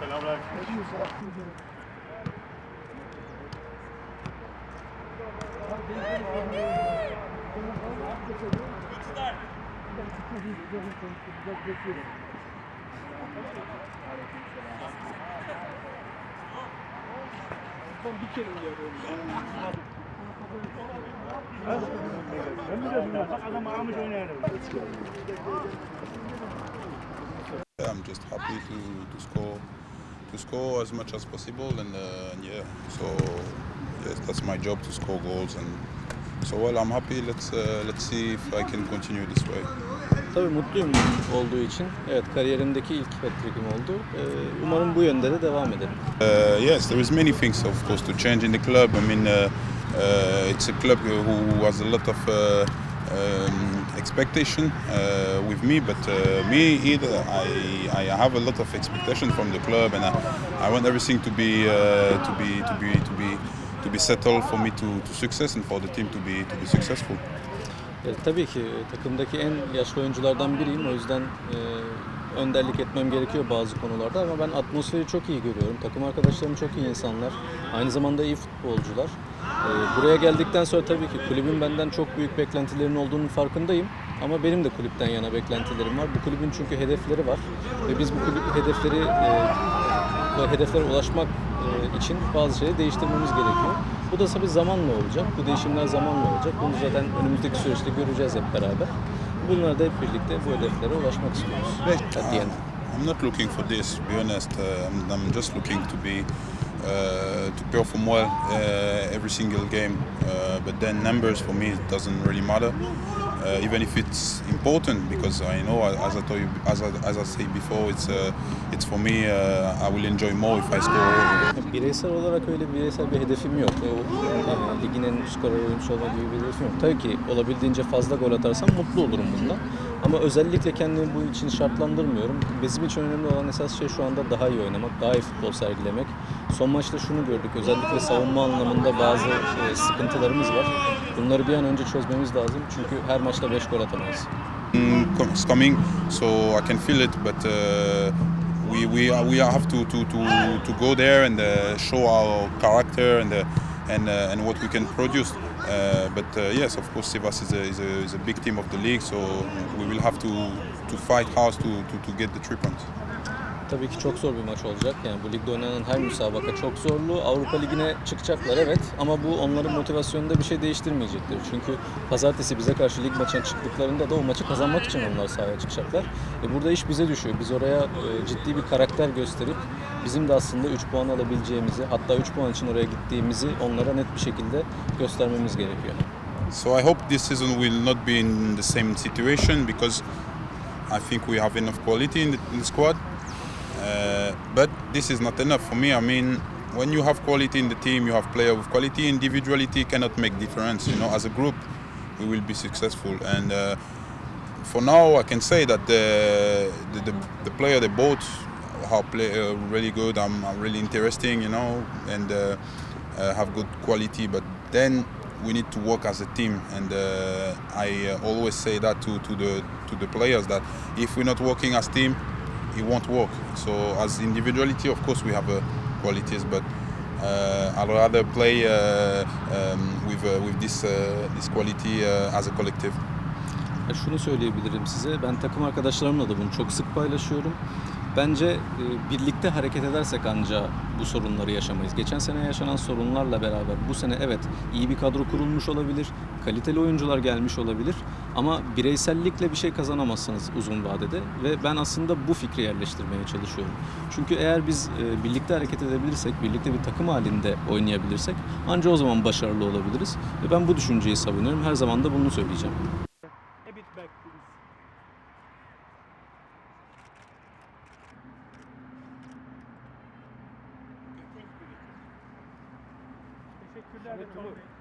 Selamünaleyküm. Son bir kere uyarıyorum. Ben mi dedim ya? Bak adam aramış oynayalım. I'm just happy to, to score to score as much as possible and, uh, and yeah so yes that's my job to score goals and so well I'm happy let's uh, let's see if I can continue this way Tabii mutluyum olduğu için. Evet kariyerimdeki ilk hat-trick'im oldu. Ee, umarım bu yönde de devam ederim. Uh, yes, there is many things, of course, to change in the club. I mean, uh, uh, it's a club who has a lot of uh, um, expectation uh, with me, but uh, me either I, I have a lot of expectation from the club, and I, I want everything to be uh, to be to be to be to be settled for me to, to success and for the team to be to be successful. E, tabii ki takımdaki en yaşlı oyunculardan biriyim. O yüzden önderlik etmem gerekiyor bazı konularda ama ben atmosferi çok iyi görüyorum. Takım arkadaşlarım çok iyi insanlar. Aynı zamanda iyi futbolcular. E, buraya geldikten sonra tabii ki kulübün benden çok büyük beklentilerinin olduğunun farkındayım. Ama benim de kulüpten yana beklentilerim var. Bu kulübün çünkü hedefleri var. Ve biz bu kulüp hedefleri ve hedeflere ulaşmak e, için bazı şeyleri değiştirmemiz gerekiyor. Bu da tabii zamanla olacak. Bu değişimler zamanla olacak. Bunu zaten önümüzdeki süreçte göreceğiz hep beraber. Da hep birlikte bu hedeflere ulaşmak istiyoruz. At the end. I'm not looking for this, to be honest. Uh, I'm, I'm just looking to be uh, to perform well uh, every single game. Uh, but then numbers for me it doesn't really matter, uh, even if it's important because I know, as I told you, as I, as I said before, it's uh, it's for me. Uh, I will enjoy more if I score. Bireysel olarak öyle bireysel bir hedefim yok. E, ligin en üst skorer oyuncusu olma gibi bir hedefim yok. Tabii ki olabildiğince fazla gol atarsam mutlu olurum bundan. Ama özellikle kendimi bu için şartlandırmıyorum. Bizim için önemli olan esas şey şu anda daha iyi oynamak, daha iyi futbol sergilemek. Son maçta şunu gördük. Özellikle savunma anlamında bazı e, sıkıntılarımız var. Bunları bir an önce çözmemiz lazım. Çünkü her maçta 5 gol atamayız. Mm, It's coming, so I can feel it. But uh, we we we have to to to to go there and uh, show our character and uh, and uh, and what we can produce. Uh, but uh, yes, of course, Sivas is a, is a is a big team of the league, so we will have to to fight hard to to, to get the three points. Tabii ki çok zor bir maç olacak. Yani bu ligde oynanan her müsabaka çok zorlu. Avrupa Ligi'ne çıkacaklar evet ama bu onların motivasyonunda bir şey değiştirmeyecektir. Çünkü pazartesi bize karşı lig maçına çıktıklarında da o maçı kazanmak için onlar sahaya çıkacaklar. E burada iş bize düşüyor. Biz oraya e, ciddi bir karakter gösterip bizim de aslında 3 puan alabileceğimizi hatta 3 puan için oraya gittiğimizi onlara net bir şekilde göstermemiz gerekiyor. So I hope this season will not be in the same situation because I think we have enough quality in the, in the squad. Uh, but this is not enough for me. I mean, when you have quality in the team, you have players with quality. Individuality cannot make difference. You know, as a group, we will be successful. And uh, for now, I can say that the the, the, the player they bought are play uh, really good. I'm, I'm really interesting. You know, and uh, uh, have good quality. But then we need to work as a team. And I always say that to, to the to the players that if we're not working as team, it won't work. So as individuality, of course, we have uh, qualities, but uh, I'd rather play uh, um, with with this this quality as a collective. Ya Şunu söyleyebilirim size. Ben takım arkadaşlarımla da bunu çok sık paylaşıyorum. Bence e, birlikte hareket edersek anca bu sorunları yaşamayız. Geçen sene yaşanan sorunlarla beraber bu sene evet iyi bir kadro kurulmuş olabilir, kaliteli oyuncular gelmiş olabilir ama bireysellikle bir şey kazanamazsınız uzun vadede ve ben aslında bu fikri yerleştirmeye çalışıyorum. Çünkü eğer biz e, birlikte hareket edebilirsek, birlikte bir takım halinde oynayabilirsek anca o zaman başarılı olabiliriz. Ve ben bu düşünceyi savunuyorum. Her zaman da bunu söyleyeceğim. Teşekkürler.